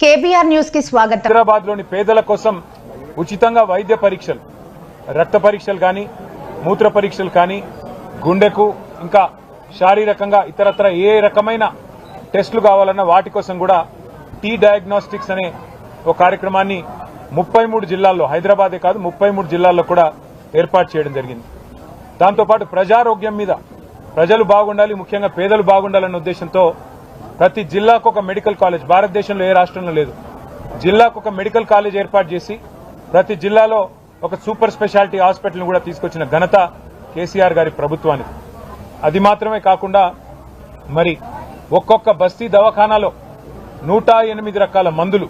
KBR న్యూస్కి స్వాగతం. హైదరాబాద్లోని పేదల కోసం ఉచితంగా వైద్య పరీక్షలు రక్త పరీక్షలు కానీ మూత్ర పరీక్షలు కానీ గుండెకు ఇంకా శారీరకంగా ఇతరత్ర ఏ రకమైన టెస్టులు కావాలన్నా వాటి కోసం కూడా టీ డయాగ్నోస్టిక్స్ అనే ఒక కార్యక్రమాన్ని ముప్పై మూడు జిల్లాల్లో హైదరాబాదే కాదు ముప్పై మూడు జిల్లాల్లో కూడా ఏర్పాటు చేయడం జరిగింది. దాంతోపాటు ప్రజారోగ్యం మీద ప్రజలు బాగుండాలి ముఖ్యంగా పేదలు బాగుండాలన్న ఉద్దేశంతో ప్రతి జిల్లాకు ఒక మెడికల్ కాలేజ్. భారతదేశంలో ఏ రాష్ట్రంలో లేదు. జిల్లాకు ఒక మెడికల్ కాలేజ్ ఏర్పాటు చేసి ప్రతి జిల్లాలో ఒక సూపర్ స్పెషాలిటీ హాస్పిటల్ కూడా తీసుకొచ్చిన ఘనత కేసీఆర్ గారి ప్రభుత్వానికి. అది మాత్రమే కాకుండా మరి ఒక్కొక్క బస్తీ దవాఖానాలో నూట ఎనిమిది రకాల మందులు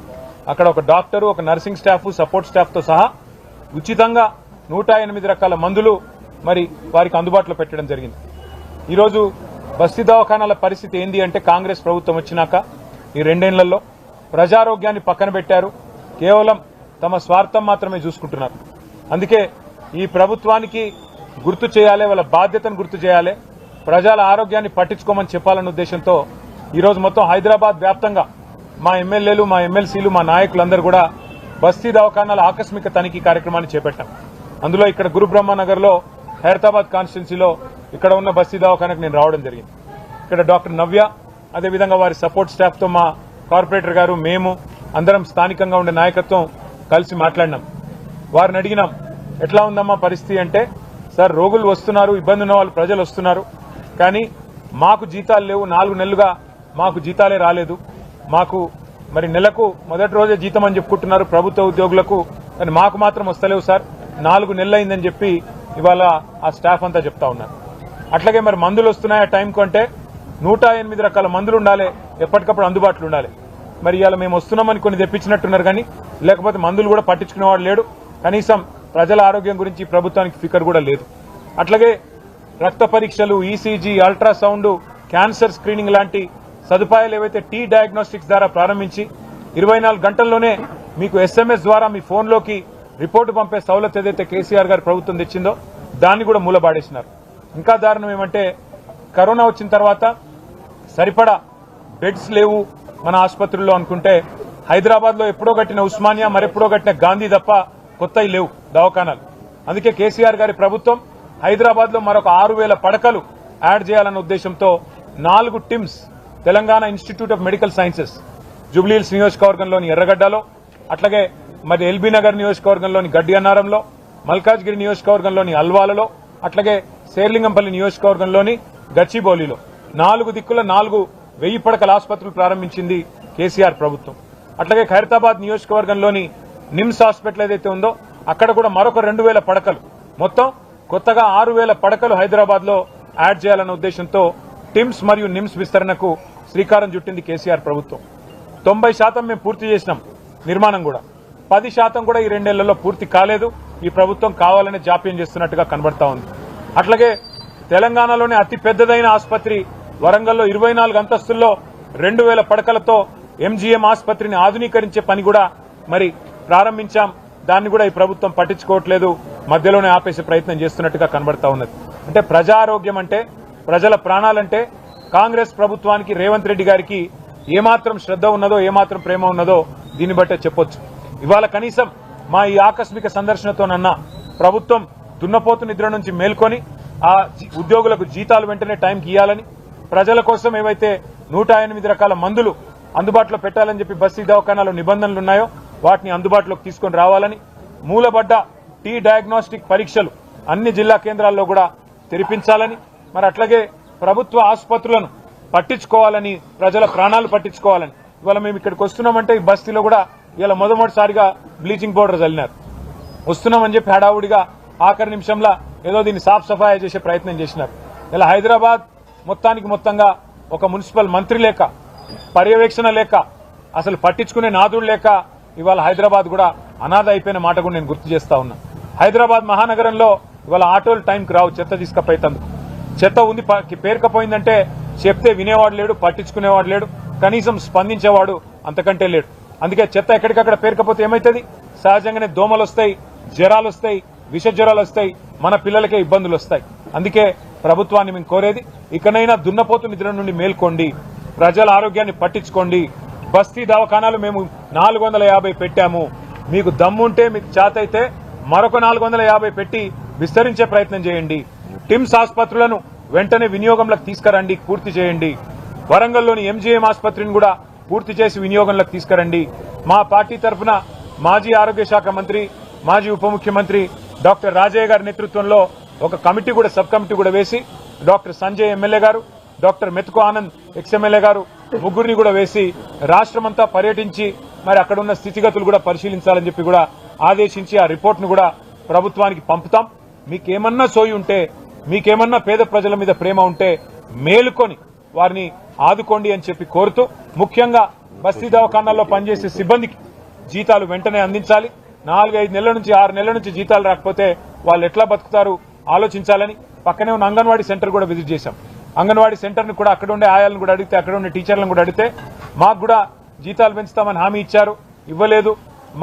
అక్కడ ఒక డాక్టరు ఒక నర్సింగ్ స్టాఫ్ సపోర్ట్ స్టాఫ్తో సహా ఉచితంగా నూట ఎనిమిది రకాల మందులు మరి వారికి అందుబాటులో పెట్టడం జరిగింది. ఈరోజు బస్తీ దవాఖానాల పరిస్థితి ఏంది అంటే కాంగ్రెస్ ప్రభుత్వం వచ్చినాక ఈ రెండేళ్ళలో ప్రజారోగ్యాన్ని పక్కన పెట్టారు. కేవలం తమ స్వార్థం మాత్రమే చూసుకుంటున్నారు. అందుకే ఈ ప్రభుత్వానికి గుర్తు చేయాలి వాళ్ళ బాధ్యతను గుర్తు చేయాలి. ప్రజల ఆరోగ్యాన్ని పట్టించుకోమని చెప్పాలన్న ఉద్దేశంతో ఈరోజు మొత్తం హైదరాబాద్ వ్యాప్తంగా మా ఎమ్మెల్యేలు మా ఎమ్మెల్సీలు మా నాయకులందరూ కూడా బస్తీ దవాఖానాల ఆకస్మిక తనిఖీ కార్యక్రమాన్ని చేపట్టాం. అందులో ఇక్కడ గురుబ్రహ్మనగర్లో హైదరాబాద్ కాన్స్టిట్యున్సీలో ఇక్కడ ఉన్న బస్తీ దవాఖానకు నేను రావడం జరిగింది. ఇక్కడ డాక్టర్ నవ్య అదేవిధంగా వారి సపోర్ట్ స్టాఫ్తో మా కార్పొరేటర్ గారు మేము అందరం స్థానికంగా ఉండే నాయకత్వం కలిసి మాట్లాడినాం. వారిని అడిగినాం ఎట్లా ఉందమ్మా పరిస్థితి? అంటే సార్ రోగులు వస్తున్నారు ఇబ్బంది ఉన్న వాళ్ళు ప్రజలు వస్తున్నారు. కానీ మాకు జీతాలు లేవు నాలుగు నెలలుగా మాకు జీతాలే రాలేదు. మాకు మరి నెలకు మొదటి రోజే జీతం అని చెప్పుకుంటున్నారు ప్రభుత్వ ఉద్యోగులకు. కానీ మాకు మాత్రం వస్తలేవు సార్. నాలుగు నెలలైందని చెప్పి ఇవాళ ఆ స్టాఫ్ అంతా చెప్తా ఉన్నారు. అట్లాగే మరి మందులు వస్తున్నాయి ఆ టైం కంటే నూట ఎనిమిది రకాల మందులు ఉండాలి. ఎప్పటికప్పుడు అందుబాటులో ఉండాలి. మరి ఇవాళ మేము వస్తున్నామని కొన్ని తెప్పించినట్టున్నారు కానీ లేకపోతే మందులు కూడా పట్టించుకునేవాడు లేడు. కనీసం ప్రజల ఆరోగ్యం గురించి ప్రభుత్వానికి ఫికర్ కూడా లేదు. అట్లాగే రక్త పరీక్షలు ఈసీజీ అల్ట్రాసౌండ్ క్యాన్సర్ స్క్రీనింగ్ లాంటి సదుపాయాలు ఏవైతే టీ డయాగ్నోస్టిక్స్ ద్వారా ప్రారంభించి ఇరవై గంటల్లోనే మీకు ఎస్ఎంఎస్ ద్వారా మీ ఫోన్లోకి రిపోర్టు పంపే సౌలత్ ఏదైతే కేసీఆర్ గారి ప్రభుత్వం తెచ్చిందో దాన్ని కూడా మూలబాడేసినారు. ఇంకా దారుణం ఏమంటే కరోనా వచ్చిన తర్వాత సరిపడా బెడ్స్ లేవు మన ఆసుపత్రుల్లో అనుకుంటే హైదరాబాద్లో ఎప్పుడో కట్టిన ఉస్మానియా మరెప్పుడో కట్టిన గాంధీ తప్ప కొత్తవి లేవు దవాఖానాలు. అందుకే కేసీఆర్ గారి ప్రభుత్వం హైదరాబాద్లో మరొక ఆరు వేల పడకలు యాడ్ చేయాలన్న ఉద్దేశంతో నాలుగు TIMS Telangana institute of medical sciences Jubilee Hills నియోజకవర్గంలోని ఎర్రగడ్డలో అట్లాగే మరి ఎల్బీ నగర్ నియోజకవర్గంలోని గడ్డి అన్నారంలో మల్కాజ్గిరి నియోజకవర్గంలోని అల్వాలలో అట్లాగే శేర్లింగంపల్లి నియోజకవర్గంలోని గచ్చిబౌలిలో నాలుగు దిక్కుల నాలుగు వెయ్యి పడకల ఆసుపత్రులు ప్రారంభించింది కేసీఆర్ ప్రభుత్వం. అట్లాగే ఖైరతాబాద్ నియోజకవర్గంలోని నిమ్స్ హాస్పిటల్ ఏదైతే ఉందో అక్కడ కూడా మరొక రెండు వేల పడకలు. మొత్తం కొత్తగా ఆరు వేల పడకలు హైదరాబాద్లో యాడ్ చేయాలన్న ఉద్దేశంతో టిమ్స్ మరియు నిమ్స్ విస్తరణకు శ్రీకారం చుట్టింది కేసీఆర్ ప్రభుత్వం. తొంభై శాతం మేము పూర్తి చేసినాం నిర్మాణం కూడా. పది శాతం కూడా ఈ రెండేళ్ళలో పూర్తి కాలేదు. ఈ ప్రభుత్వం కావాలనే జాప్యం చేస్తున్నట్టుగా కనబడతా ఉంది. అట్లాగే తెలంగాణలోనే అతి పెద్దదైన ఆసుపత్రి వరంగల్లో ఇరవై నాలుగు అంతస్తుల్లో రెండు వేల పడకలతో ఎంజీఎం ఆసుపత్రిని ఆధునీకరించే పని కూడా మరి ప్రారంభించాం. దాన్ని కూడా ఈ ప్రభుత్వం పట్టించుకోవట్లేదు. మధ్యలోనే ఆపేసే ప్రయత్నం చేస్తున్నట్టుగా కనబడతా ఉన్నది. అంటే ప్రజారోగ్యం అంటే ప్రజల ప్రాణాలంటే కాంగ్రెస్ ప్రభుత్వానికి రేవంత్ రెడ్డి గారికి ఏమాత్రం శ్రద్ధ ఉన్నదో ఏమాత్రం ప్రేమ ఉన్నదో దీన్ని బట్టే చెప్పొచ్చు. ఇవాళ కనీసం మా ఈ ఆకస్మిక సందర్శనతోనన్నా ప్రభుత్వం దున్నపోతు నిద్ర నుంచి మేల్కొని ఆ ఉద్యోగులకు జీతాలు వెంటనే టైంకి ఇవ్వాలని ప్రజల కోసం ఏవైతే నూట ఎనిమిది రకాల మందులు అందుబాటులో పెట్టాలని చెప్పి బస్తీ దవాఖానాలో నిబంధనలు ఉన్నాయో వాటిని అందుబాటులోకి తీసుకొని రావాలని మూలబడ్డ టీ డయాగ్నోస్టిక్ పరీక్షలు అన్ని జిల్లా కేంద్రాల్లో కూడా తెరిపించాలని మరి అట్లాగే ప్రభుత్వ ఆసుపత్రులను పట్టించుకోవాలని ప్రజల ప్రాణాలు పట్టించుకోవాలని. ఇవాళ మేము ఇక్కడికి వస్తున్నామంటే ఈ బస్తీలో కూడా ఇలా మొదమొదటిసారిగా బ్లీచింగ్ పౌడర్ చల్లినారు వస్తున్నామని చెప్పి హడావుడిగా ఆఖరి నిమిషంలో ఏదో దీన్ని సాఫ్ సఫాయి చేసే ప్రయత్నం చేసినారు. ఇలా హైదరాబాద్ మొత్తానికి మొత్తంగా ఒక మున్సిపల్ మంత్రి లేక పర్యవేక్షణ లేక అసలు పట్టించుకునే నాదుడు లేక ఇవాళ హైదరాబాద్ కూడా అనాథ అయిపోయిన మాట కూడా నేను గుర్తు చేస్తా ఉన్నా. హైదరాబాద్ మహానగరంలో ఇవాళ ఆటోలు టైంకి రావు చెత్త తీసుకపోయేందుకు చెత్త ఉంది ప- పేరుకపోయిందంటే చెప్తే వినేవాడు లేడు పట్టించుకునేవాడు లేడు కనీసం స్పందించేవాడు అంతకంటే లేడు. అందుకే చెత్త ఎక్కడికక్కడ పేరుకపోతే ఏమవుతుంది సహజంగానే దోమలు వస్తాయి జ్వరాలు వస్తాయి విష జ్వరాలు వస్తాయి మన పిల్లలకే ఇబ్బందులు వస్తాయి అందుకే ప్రభుత్వాన్ని మేము కోరేది ఇకనైనా దున్నపోతు నిద్ర నుండి మేల్కోండి ప్రజల ఆరోగ్యాన్ని పట్టించుకోండి. బస్తీ దవాఖానాలు మేము నాలుగు వందల యాభై పెట్టాము. మీకు దమ్ముంటే మీకు చాతైతే మరొక నాలుగు వందల యాభై పెట్టి విస్తరించే ప్రయత్నం చేయండి. టిమ్స్ ఆసుపత్రులను వెంటనే వినియోగంలోకి తీసుకురండి పూర్తి చేయండి. వరంగల్లోని ఎంజీఎం ఆసుపత్రిని కూడా పూర్తి చేసి వినియోగంలోకి తీసుకురండి. మా పార్టీ తరఫున మాజీ ఆరోగ్య శాఖ మంత్రి మాజీ ఉప ముఖ్యమంత్రి డాక్టర్ రాజయ్య గారి నేతృత్వంలో ఒక కమిటీ కూడా సబ్ కమిటీ కూడా వేసి డాక్టర్ సంజయ్ ఎమ్మెల్యే గారు doctor Methuku Anand ex MLA గారు ముగ్గురిని కూడా వేసి రాష్ట్రమంతా పర్యటించి మరి అక్కడ ఉన్న స్థితిగతులు కూడా పరిశీలించాలని చెప్పి కూడా ఆదేశించి ఆ రిపోర్ట్ను కూడా ప్రభుత్వానికి పంపుతాం. మీకేమన్నా సోయి ఉంటే మీకేమన్నా పేద ప్రజల మీద ప్రేమ ఉంటే మేలుకొని వారిని ఆదుకోండి అని చెప్పి కోరుతూ ముఖ్యంగా బస్తీ దవాఖానాల్లో పనిచేసే సిబ్బందికి జీతాలు వెంటనే అందించాలి. నాలుగైదు నెలల నుంచి ఆరు నెలల నుంచి జీతాలు రాకపోతే వాళ్ళు ఎట్లా బతుకుతారు ఆలోచించాలని పక్కనే ఉన్న అంగన్వాడీ సెంటర్ కూడా విజిట్ చేశాం. అంగన్వాడీ సెంటర్ని కూడా అక్కడ ఉండే ఆయాలను కూడా అడిగితే అక్కడ ఉండే టీచర్లను కూడా అడిగితే మాకు కూడా జీతాలు పెంచుతామని హామీ ఇచ్చారు. ఇవ్వలేదు.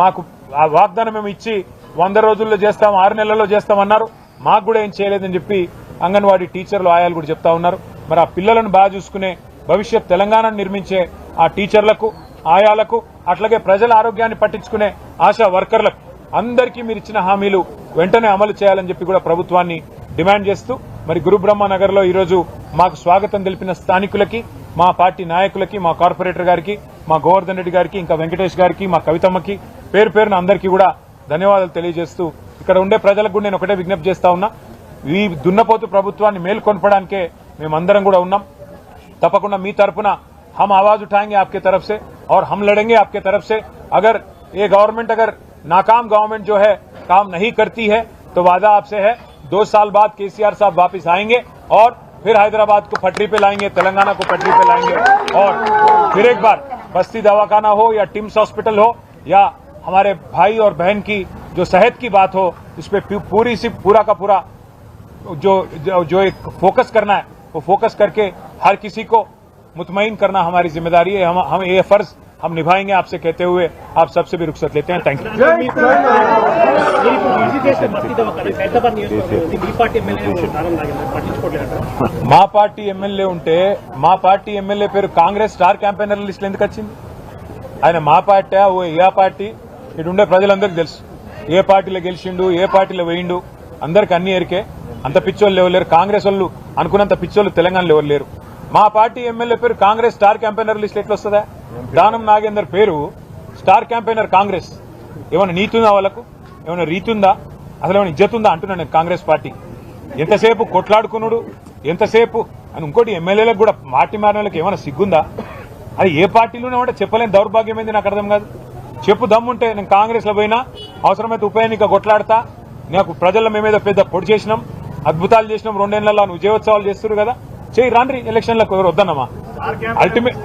మాకు ఆ వాగ్దానం మేము ఇచ్చి వంద రోజుల్లో చేస్తాం ఆరు నెలల్లో చేస్తామన్నారు మాకు కూడా ఏం చేయలేదని చెప్పి అంగన్వాడీ టీచర్లు ఆయాలు కూడా చెప్తా ఉన్నారు. మరి ఆ పిల్లలను బాగా చూసుకునే భవిష్యత్ తెలంగాణను నిర్మించే ఆ టీచర్లకు ఆయాలకు అట్లాగే ప్రజల ఆరోగ్యాన్ని పట్టించుకునే ఆశా వర్కర్లకు అందరికీ మీరు ఇచ్చిన హామీలు వెంటనే అమలు చేయాలని చెప్పి కూడా ప్రభుత్వాన్ని డిమాండ్ చేస్తూ మరి గురుబ్రహ్మ నగర్లో ఈరోజు మాకు స్వాగతం తెలిపిన స్థానికులకి మా పార్టీ నాయకులకి మా కార్పొరేటర్ గారికి మా గోవర్ధన్ రెడ్డి గారికి ఇంకా వెంకటేష్ గారికి మా కవితమ్మకి పేరు పేరున అందరికీ కూడా ధన్యవాదాలు తెలియజేస్తూ ఇక్కడ ఉండే ప్రజలకు కూడా నేను ఒకటే విజ్ఞప్తి చేస్తా ఉన్నా ఈ దున్నపోతు ప్రభుత్వాన్ని మేల్కొనపడానికే మేమందరం కూడా ఉన్నాం. తప్పకుండా మీ తరఫున హమ్ ఆవాజ్ ఉఠాయింగే ఆప్కే తరఫ్ సే. और हम लड़ेंगे आपके तरफ़ से। अगर ये गवर्नमेंट अगर नाकाम गवर्नमेंट जो है काम नहीं करती है तो वादा आपसे है। दो साल बाद केसीआर साहब वापस आएँगे और फिर हैदराबाद को पटरी पे लाएँगे तेलंगाना को पटरी पे लाएँगे और फिर एक बार बस्ती दवाखाना हो या टिम्स हॉस्पिटल हो या हमारे भाई और बहन की जो सेहत की बात हो इस पे पूरी सी पूरा का पूरा जो जो, जो एक फोकस करना है वो फोकस करके हर किसी को मुतमईन करना हमारी जिम्मेदारी है हम हम ये फर्ज हम निभाएंगे आपसे कहते हुए आप सबसे भी रुख्सत लेते हैं थैंक यू మీరు ఇప్పుడు విజిట్ చేస్తే బస్తీ దవాఖాన హైదరాబాద్ నియోజకవర్గం ఉంది. మీ పార్టీ ఎమ్మెల్యే ప్రాణం లాగింది పట్టించుకోవట్లేదు మా పార్టీ ఎమ్మెల్యే ఉంటే మా పార్టీ ఎమ్మెల్యే పేరు కాంగ్రెస్ స్టార్ క్యాంపెయినర్ లిస్ట్ ఎందుకు వచ్చింది ఆయన మా పార్టీ ఓ ఏ పార్టీ ఇటు ఉండే ప్రజలందరికీ తెలుసు ఏ పార్టీలో గెలిచిండు ఏ పార్టీలో వేయిండు అందరికి అన్ని ఎరికే అంత పిచ్చోళ్ళు ఎవరు లేరు కాంగ్రెస్ వాళ్ళు అనుకున్నంత పిచ్చోళ్ళు తెలంగాణలో ఎవరు లేరు మా పార్టీ ఎమ్మెల్యే పేరు కాంగ్రెస్ స్టార్ క్యాంపెయినర్ లిస్ట్ ఎట్లా వస్తుందా? దానం నాగేందర్ పేరు స్టార్ క్యాంపెయినర్ కాంగ్రెస్. ఏమైనా నీతుందా వాళ్ళకు? ఏమైనా రీతుందా అసలు ఏమైనా ఇజ్జతుందా అంటున్నాను నేను కాంగ్రెస్ పార్టీ. ఎంతసేపు కొట్లాడుకున్నాడు ఎంతసేపు? అని ఇంకోటి ఎమ్మెల్యేలకు కూడా పార్టీ మారిన వాళ్ళకి ఏమైనా సిగ్గుందా? అది ఏ పార్టీలోనే ఉంటే చెప్పలేని దౌర్భాగ్యం ఏంది నాకు అర్థం కాదు. చెప్పు దమ్ముంటే నేను కాంగ్రెస్లో పోయినా అవసరమైతే ఉప ఎన్నిక కొట్లాడతా. నాకు ప్రజల మేమేదో పెద్ద పొడి చేసినాం అద్భుతాలు చేసినాం రెండేళ్ళలో నువ్వు విజయోత్సవాలు చేస్తున్నారు కదా. చేయి రాండ్రి ఎలక్షన్లకు ఎవరు వద్దన్నమా? అల్టిమేట్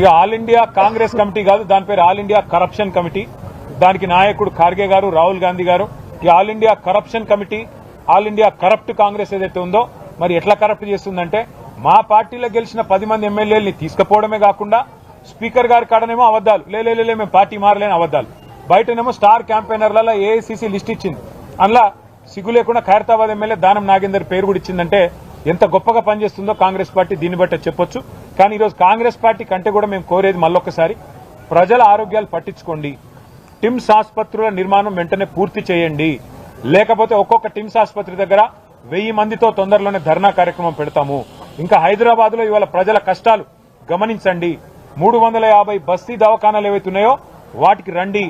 ఇక ఆల్ ఇండియా కాంగ్రెస్ కమిటీ కాదు దాని పేరు ఆల్ ఇండియా కరప్షన్ కమిటీ. దానికి నాయకుడు ఖార్గే గారు రాహుల్ గాంధీ గారు. ఈ all India corruption committee all India corrupt Congress ఏదైతే ఉందో మరి ఎట్లా కరప్ట్ చేస్తుందంటే మా పార్టీలో గెలిచిన పది మంది ఎమ్మెల్యేలని తీసుకుపోవడమే కాకుండా స్పీకర్ గారి కాడనేమో అబద్దాలు లే లే, లే, లే, మేము పార్టీ మారలేని అబద్దాలు బయటనేమో స్టార్ క్యాంపెయినర్లలో ఏఐసీసీ లిస్ట్ ఇచ్చింది. అందులో సిగ్గు లేకుండా ఖైరతాబాద్ ఎమ్మెల్యే దానం నాగేందర్ పేరు కూడా ఇచ్చిందంటే ఎంత గొప్పగా పనిచేస్తుందో కాంగ్రెస్ పార్టీ దీన్ని బట్టే చెప్పొచ్చు. కానీ ఈరోజు కాంగ్రెస్ పార్టీ కంటే కూడా మేము కోరేది మళ్ళొక్కసారి ప్రజల ఆరోగ్యాలు పట్టించుకోండి. టిమ్స్ ఆసుపత్రుల నిర్మాణం వెంటనే పూర్తి చేయండి. లేకపోతే ఒక్కొక్క టిమ్స్ ఆసుపత్రి దగ్గర వెయ్యి మందితో తొందరలోనే ధర్నా కార్యక్రమం పెడతాము. ఇంకా హైదరాబాద్లో ఇవాళ ప్రజల కష్టాలు గమనించండి. మూడు వందల యాభై బస్తీ దవాఖానాలు ఏవైతున్నాయో వాటికి రండి.